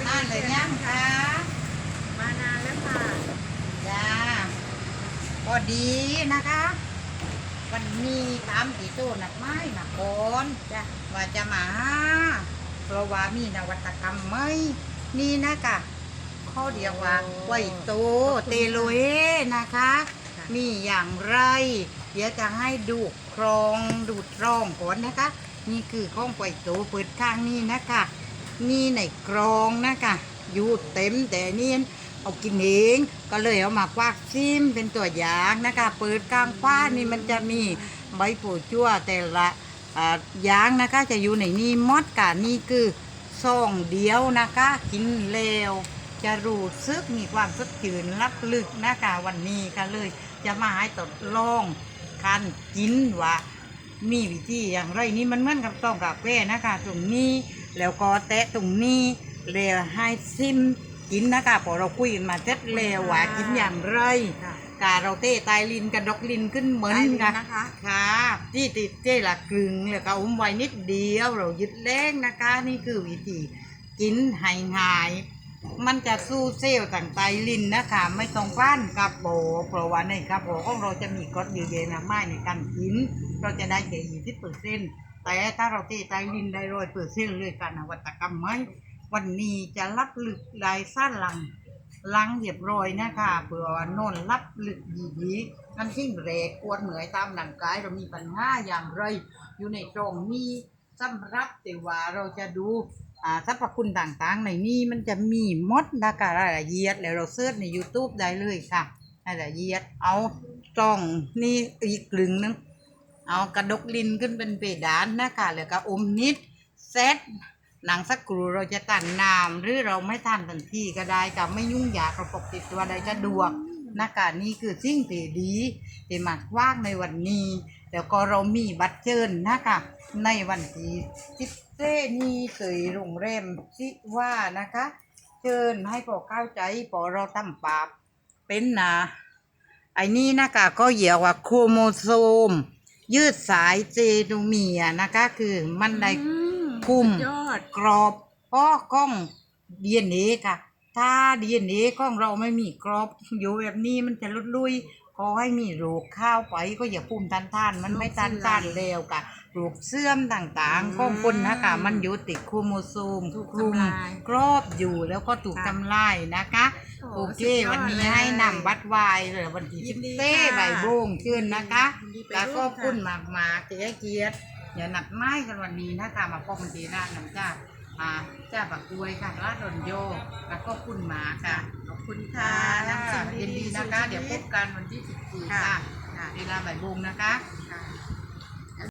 านานเลยยังคะมานานแล้วค่ะจ้าก็ดีนะคะ วันนี้ตามตีโตนัดไม้นะก่อนจ้ะว่าจะมาเพราะว่ามีนวัตกรรมไหมนี่นะคะข้อเดียวว่าไวโตเตโลเอนะคะ มีอย่างไร เดี๋ยวจะให้ดูครองดูดรองก่อนนะคะ นี่คือข้องไวโตเปิดข้างนี้นะคะ นี่ในกรองนะคะอยู่เต็มแต่นี่เอากินเองก็เลยเอามาควักซิมเป็นตัวอย่างนะคะเปิดกลางฟ้านี่มันจะมีใบโผจั่วแต่ละอ่ายางนะคะจะอยู่ในนี่มดกะนี่คือซองเดียวนะคะกินเร็วจะรู้ซึกมีความสดชื่นรับลึกนะคะวันนี้ก็เลย จะมาให้ทดลองการกินว่ามีวิธีอย่างไรนี่มันเหมือนกับต้องกาแฟนะคะ ตรงนี้ แล้วก็แตะตรงนี้แล้วให้ซิมกินนะคะพอเราคุยกันมาเจ็ดแล้วว่ากินอย่างไรค่ะกาเราเต้ตายลินกับดอกลินขึ้นเหมือนได้เลยกันนะคะค่ะที่ติดเจ้ละกลึงแล้วก็อมไว้นิดเดียวเรายึดแรงนะคะ นี่คือวิธีกินหายหายๆมันจะสู้เซลล์ต่างไตลินนะคะไม่ต้องฟันกับโบเพราะว่าในกับโบของเราจะมีกรดเยอะแยะมากมายในการกิน เราจะได้แค่ยี่สิบเปอร์เซ็นต์ แต่ถ้าเราตะไตลินได้รอยเปอร์เซ็นต์เลยการนวัตกรรมไหมวันนี้จะรับลึกลายสั้นหลังลังเรียบร้อยนะคะเผื่อว่านอนรับลึกดีๆนั่นสิ่งแรกปวดเหนื่อยตามร่างกายเรามีปัญหาอย่างไร อยู่ในตรงนี้สำหรับแต่ว่าเราจะดูอ่าสรรพคุณต่างๆ ในนี้มันจะมีมดนะคะรายละเอียด แล้วเราเสิร์ชใน YouTube ได้เลยค่ะรายละเอียดเอาตรงนี่อีกกลึงนึง เอากระดกลิ้นขึ้นเป็นเพดานนะคะแล้วก็อมนิดเซตหนังสักครู่เราจะตันน้ำหรือเราไม่ทานทันทีก็ได้กับไม่ยุ่งยากเราปกติดตัวใดสะดวกนะคะนี่คือสิ่งที่ดีที่มากว่างในวันนี้ แล้วก็เรามีบัตรเชิญนะคะในวันที่ทิเต้นี่เคยโรงแรมซิว่านะคะ เชิญให้พอเข้าใจพอเราตั้งปาบเป็นนะไอ้นี่นะคะก็เหยียกว่าโครโมโซม ยืดสายเจโนเมียร์นะคะคือมันได้อืมคุมสุดยอดกรอบป้อกล้องดีเอ็นเอค่ะ ถ้าดีเอ็นเอของเราไม่มีกรอบอยู่แบบนี้มันจะลุดลุยขอให้มีโรคข้าวไปก็อย่าปุ่มตันทาน มันไม่ตันทานเร็วค่ะ โรคเสื่อมต่างๆของคนนะคะมันอยู่ติดโครโมโซมถูกคลุมทำลายกรอบอยู่แล้วก็ถูกค่ะทำลายนะคะ โอเคสุดยอดวันนี้เลยให้นำบัตรวายเลยวันที่ยิสิบนดีเต้ค่ะใบายโบงเชิญนะคะ ยินดีไปแล้วก็ร่วมค่ะคุณมากมาเจ๊เกียรติอย่าหนักไม้กันวันนี้นะคะมาพบกันที่ร้านน้ำจ้าอ่าจ้าปักกวยค่ะร้านดอนโยแล้วก็คุณหมาค่ะขอบคุณค่ะน้ำสิ่งยินดีนะคะสู่ชีวิตเดี๋ยวพบกันวันที่สิบสี่ค่ะ ค่ะค่ะเวลาบ่ายโมงนะคะ ค่ะ